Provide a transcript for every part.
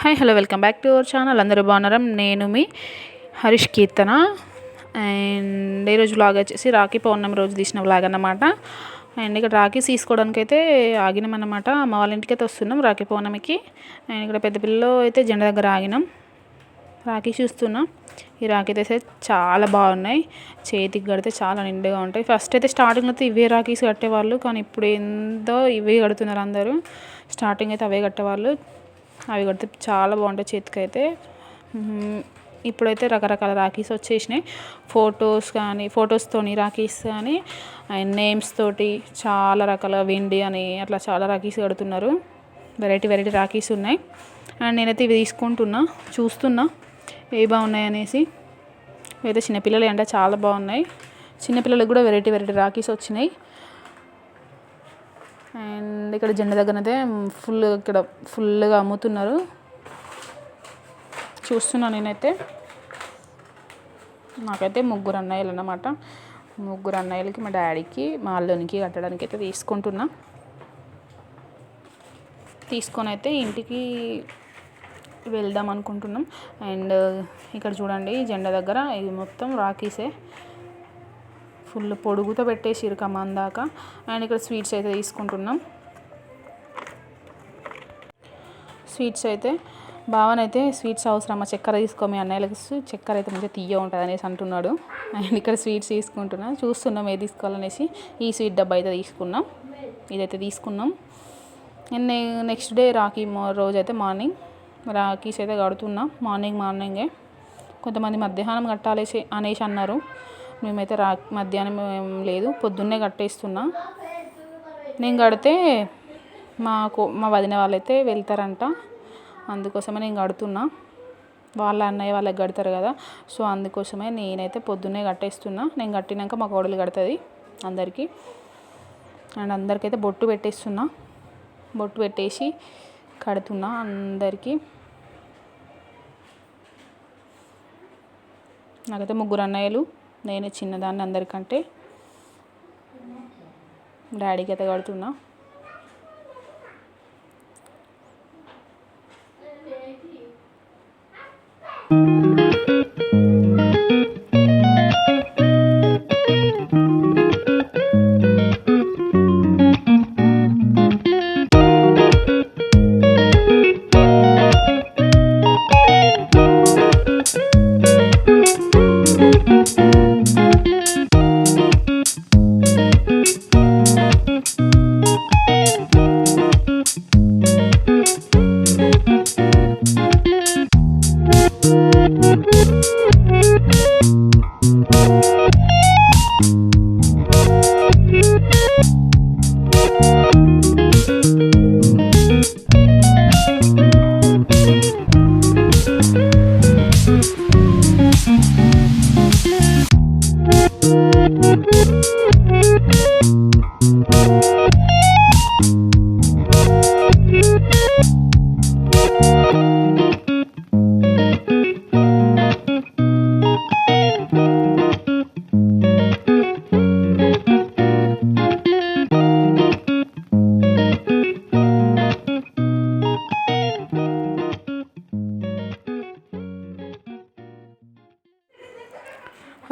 Hi hello welcome back to our channel. అందరూ బాగున్నారా? నేను మీ హరీష్ కీర్తన. అండ్ ఈరోజు వ్లాగ్ వచ్చేసి రాఖీ పౌర్ణమి రోజు తీసిన వ్లాగ్ అన్నమాట. అండ్ ఇక్కడ రాఖీ తీసుకోవడానికి అయితే ఆగినాం అన్నమాట. అమ్మ వాళ్ళ ఇంటికి అయితే వస్తున్నాం రాఖీ పౌర్ణమికి. అండ్ ఇక్కడ పెద్ద పిల్లలో అయితే జెండా దగ్గర ఆగినాం. రాఖీ చూస్తున్నాం. ఈ రాఖీ అయితే చాలా బాగున్నాయి. చేతికి కడితే చాలా నిండుగా ఉంటాయి. ఫస్ట్ అయితే స్టార్టింగ్లో అయితే ఇవే రాఖీస్ కట్టేవాళ్ళు కానీ ఇప్పుడు ఏందో ఇవే కడుతున్నారు అందరూ. స్టార్టింగ్ అయితే అవే కట్టేవాళ్ళు. అవి కడితే చాలా బాగుంటాయి చేతికి అయితే ఇప్పుడైతే రకరకాల రాఖీస్ వచ్చేసినాయి. ఫొటోస్ కానీ ఫొటోస్తోని రాఖీస్ కానీ అండ్ నేమ్స్ తోటి చాలా రకాల వెండి అని అట్లా చాలా రాఖీస్ కడుతున్నారు. వెరైటీ వెరైటీ రాఖీస్ ఉన్నాయి. అండ్ నేనైతే ఇవి తీసుకుంటున్నా చూస్తున్నా ఏ బాగున్నాయి అనేసి. అయితే చిన్నపిల్లలు అంటే చాలా బాగున్నాయి. చిన్నపిల్లలకు కూడా వెరైటీ వెరైటీ రాఖీస్ వచ్చినాయి. అండ్ ఇక్కడ జెండా దగ్గర అయితే ఫుల్ ఇక్కడ ఫుల్గా అమ్ముతున్నారు. చూస్తున్నాను నేనైతే. నాకైతే ముగ్గురు అన్నయ్యలు అన్నమాట ముగ్గురు అన్నయ్యలకి మా డాడీకి మా అల్లునికి కట్టడానికి అయితే తీసుకుంటున్నా. తీసుకొని అయితే ఇంటికి వెళ్దాం అనుకుంటున్నాం. అండ్ ఇక్కడ చూడండి జెండా దగ్గర ఇది మొత్తం రాకీసే. ఫుల్ పొడుగుతో పెట్టేసిరు కమాన్ దాకా. అండ్ ఇక్కడ స్వీట్స్ అయితే తీసుకుంటున్నాం. స్వీట్స్ అయితే బావనైతే స్వీట్స్ అవసరమా చక్కెర తీసుకో మీ అన్నయ్యలకి చక్కెర అయితే మంచిగా తీయ ఉంటుంది అనేసి అంటున్నాడు. అండ్ ఇక్కడ స్వీట్స్ తీసుకుంటున్నా చూస్తున్నాం ఏది తీసుకోవాలనేసి ఈ స్వీట్ డబ్బా అయితే తీసుకున్నాం. ఇదైతే తీసుకున్నాం. అండ్ నెక్స్ట్ డే రాఖీ రోజు అయితే మార్నింగ్ రాఖీస్ అయితే కడుతున్నా మార్నింగ్ మార్నింగే. కొంతమంది మధ్యాహ్నం కట్టాలేసి అనేసి అన్నారు. మేమైతే రా మధ్యాహ్నం లేదు పొద్దున్నే కట్టేస్తున్నా. నేను కడితే మాకు మా వదిన వాళ్ళైతే వెళ్తారంట. అందుకోసమే నేను కడుతున్నా. వాళ్ళ అన్నయ్య వాళ్ళకి కడతారు కదా సో అందుకోసమే నేనైతే పొద్దున్నే కట్టేస్తున్నా. నేను కట్టినాక మా కోడలు కడుతుంది అందరికీ. అండ్ అందరికైతే బొట్టు పెట్టేస్తున్నా. బొట్టు పెట్టేసి కడుతున్నా అందరికీ. నాకైతే ముగ్గురు అన్నయ్యలు. నేనే చిన్నదాన్ని అందరికంటే డాడీకి అయితే కడుతున్నా.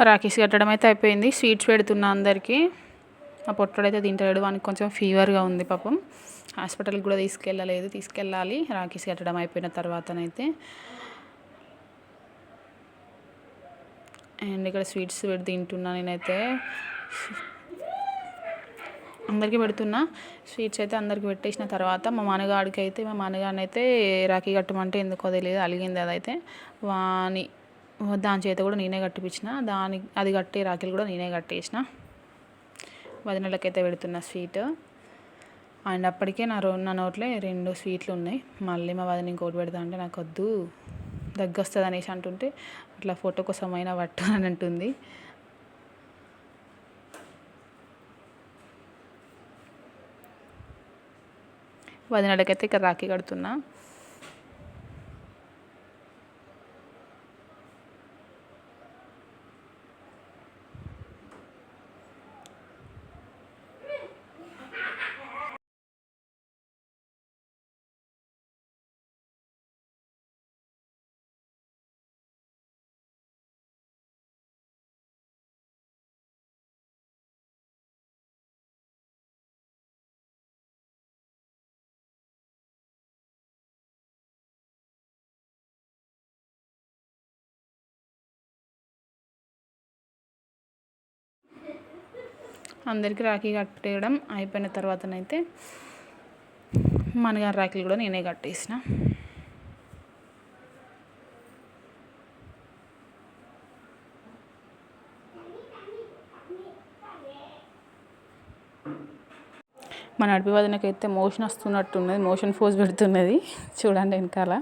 రాకేష్ కట్టడం అయితే అయిపోయింది. స్వీట్స్ పెడుతున్నా అందరికీ. ఆ పొట్టడైతే తింటాడు వానికి కొంచెం ఫీవర్గా ఉంది పాపం. హాస్పిటల్కి కూడా తీసుకెళ్ళలేదు. తీసుకెళ్ళాలి. రాకేష్ కట్టడం అయిపోయిన తర్వాతనైతే. అండ్ ఇక్కడ స్వీట్స్ పెట్టి తింటున్నా నేనైతే. అందరికీ పెడుతున్నా. స్వీట్స్ అయితే అందరికి పెట్టేసిన తర్వాత మా మనగాడికి అయితే మా మానగాడిని అయితే రాఖీ కట్టమంటే ఎందుకో తెలియదు. అలిగింది అదైతే. వాని దాని చేత కూడా నేనే కట్టిపించిన దాని అది కట్టే రాఖీలు కూడా నేనే కట్టేసిన. వదినలకైతే పెడుతున్న స్వీట్. అండ్ అప్పటికే నా రో నా నోట్లే రెండు స్వీట్లు ఉన్నాయి. మళ్ళీ మా వదిన ఇంకోటి పెడతా అంటే నాకు వద్దు దగ్గొస్తుంది అనేసి అంటుంటే అట్లా ఫోటో కోసం అయినా పట్టు అని అంటుంది. వదినలకైతే ఇక్కడ రాఖీ కడుతున్నా. అందరికీ రాఖీ కట్టేయడం అయిపోయిన తర్వాతనైతే మనగారి రాఖీలు కూడా నేనే కట్టేసిన. మన అడిపి వదనకైతే మోషన్ వస్తున్నట్టున్నది మోషన్ ఫోజ్ పెడుతున్నది. చూడండి వెనకాల.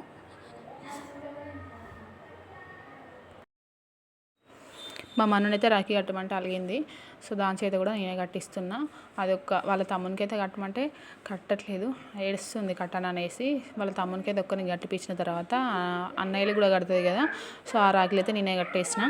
మా మననైతే రాఖీ కట్టమంటే అలిగింది. సో దాని చేత కూడా నేనే కట్టిస్తున్నా. అది వాళ్ళ తమ్మునికి అయితే కట్టమంటే కట్టట్లేదు. ఏడుస్తుంది కట్టననేసి వాళ్ళ తమ్మునికి అయితే ఒక్కరిని కట్టిపించిన తర్వాత అన్నయ్యలు కూడా కడుతుంది కదా. సో ఆ రాఖీలు అయితే నేనే కట్టేసిన.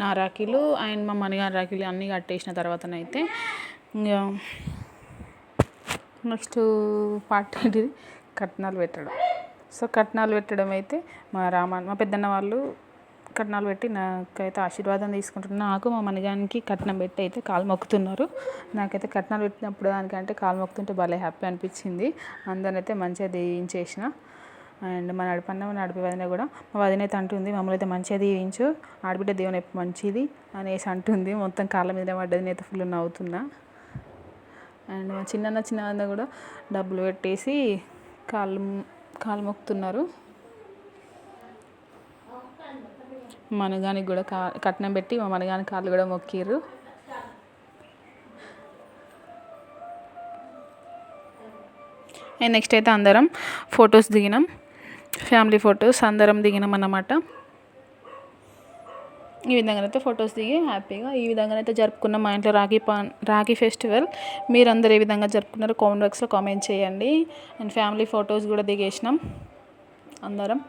నా రాఖీలు అండ్ మా మణిగారి రాఖీలు అన్నీ కట్టేసిన తర్వాతనైతే ఇంకా నెక్స్ట్ పార్ట్ ఏంటిది? కట్నాలు పెట్టడం. సో కట్నాలు పెట్టడం అయితే మా రామ మా పెద్దన్న వాళ్ళు కట్నాలు పెట్టి నాకైతే ఆశీర్వాదం తీసుకుంటున్నారు. నాకు మా మనగానికి కట్నం పెట్టి అయితే కాలు మొక్కుతున్నారు. నాకైతే కట్నాలు పెట్టినప్పుడు దానికంటే కాలు మొక్కుతుంటే భలే హ్యాపీ అనిపించింది. అందరినైతే మంచిగా దీవించేసిన. అండ్ మా నడిపన్న నడిపి వదిన కూడా మా వదిన అయితే అంటుంది మమ్మల్ని అయితే మంచిగా దీవించు ఆడబిడ్డ దేవుని మంచిది అనేసి అంటుంది. మొత్తం కాళ్ళ మీద పడ్డది నేనైతే ఫుల్ నవ్వుతున్నా. అండ్ మా చిన్న చిన్న కూడా డబ్బులు పెట్టేసి కాళ్ళు కాళ్ళు మొక్కుతున్నారు. మనగానికి కూడా కా కట్నం పెట్టి మా మనగాని కాళ్ళు కూడా మొక్కిర్రు. నెక్స్ట్ అయితే అందరం ఫొటోస్ దిగినాం. ఫ్యామిలీ ఫొటోస్ అందరం దిగినాం అన్నమాట ఈ విధంగానైతే ఫొటోస్ దిగి హ్యాపీగా ఈ విధంగానైతే జరుపుకున్న మా ఇంట్లో రాఖీ పా రాఖీ ఫెస్టివల్. మీరందరూ ఏ విధంగా జరుపుకున్నారో కామెంట్ బాక్స్లో కామెంట్ చేయండి. అండ్ ఫ్యామిలీ ఫొటోస్ కూడా దిగేసినాం అందరం.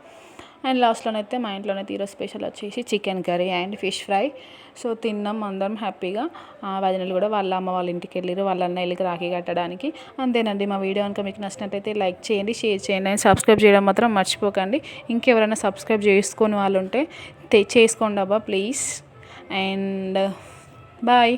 అండ్ లాస్ట్లోనైతే మా ఇంట్లోనైతే ఈరోజు స్పెషల్ వచ్చేసి chicken curry and fish fry. So తిన్నాం అందరం హ్యాపీగా. వదినలు కూడా వాళ్ళ అమ్మ వాళ్ళ ఇంటికి వెళ్ళారు వాళ్ళ అన్నయ్యలకి రాఖీ కట్టడానికి. అంతేనండి మా వీడియో కనుక మీకు నచ్చినట్టయితే లైక్ చేయండి షేర్ చేయండి అండ్ సబ్స్క్రైబ్ చేయడం మాత్రం మర్చిపోకండి. ఇంకెవరైనా సబ్స్క్రైబ్ చేసుకొని వాళ్ళు ఉంటే చేసుకోండి అబ్బా ప్లీజ్. And bye.